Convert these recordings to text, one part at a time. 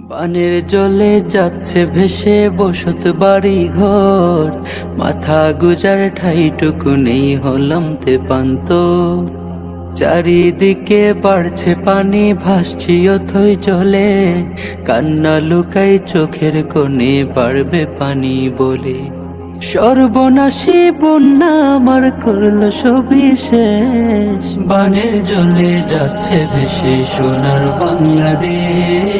বানের জলে যাচ্ছে ভেসে বসত বাড়ি ঘর মাথা গুজার ঠাইটুকু নেই হলাম তে পান্ত চারিদিকে বাড়ছে পানি, ভাসছি অথই চলে কান্না লুকাই চোখের কোণে বাড়বে পানি বলে। সর্বনাশী বন্যা আমার করল সবই শেষ বানের জলে যাচ্ছে ভেসে সোনার বাংলাদেশ।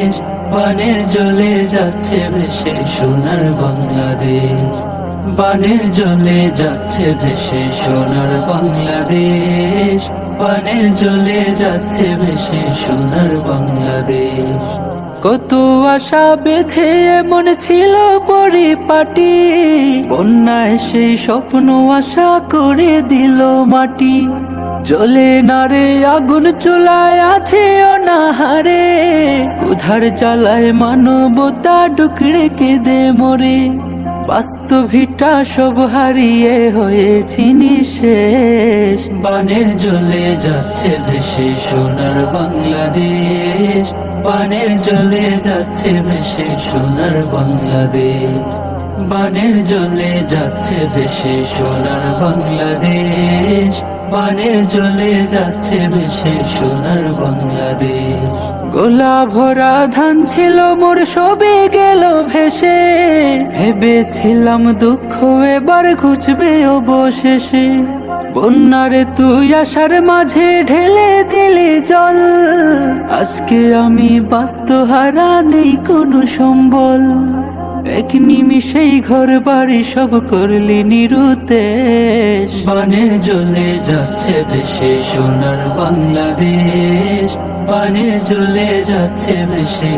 বানের জলে যাচ্ছে ভেসে সোনার বাংলাদেশ। বানের জলে যাচ্ছে ভেসে সোনার বাংলাদেশ। বানের জলে যাচ্ছে ভেসে সোনার বাংলাদেশ। কত আশা বেঁধে এমন ছিল পরিপাটি। বন্যায় সেই স্বপ্ন আশা করে দিল মাটি। জলে নারে আগুন চুলায় আছে অনাহারে। কুধার চালায় মানবতা ডুকরে কেঁদে মরে। বাস্তবিটা সব হারিয়ে হয়েছি নিঃশেষ। বানের জলে যাচ্ছে ভেসে সোনার বাংলাদেশ। বানের জলে যাচ্ছে ভেসে সোনার বাংলাদেশ। বানের জলে যাচ্ছে ভেসে সোনার বাংলাদেশ। বানের জলে যাচ্ছে ভেসে সোনার বাংলাদেশ। গোলা ভরা ধান ছিল, মোর সবে গেল ভেসে। ভেবেছিলাম দুঃখ এবার ঘুচবে অবশেষে। বন্যারে তুই আসার মাঝে ঢেলে দিলি জল। আজকে আমি বাস্তুহারা নেই কোনো সম্বল। এক নিমিষেই ঘর বাড়ি সব করলি নিরুতেশ বানের জলে যাচ্ছে বেশি সোনার বাংলাদেশ। বানের জলে যাচ্ছে ভেসে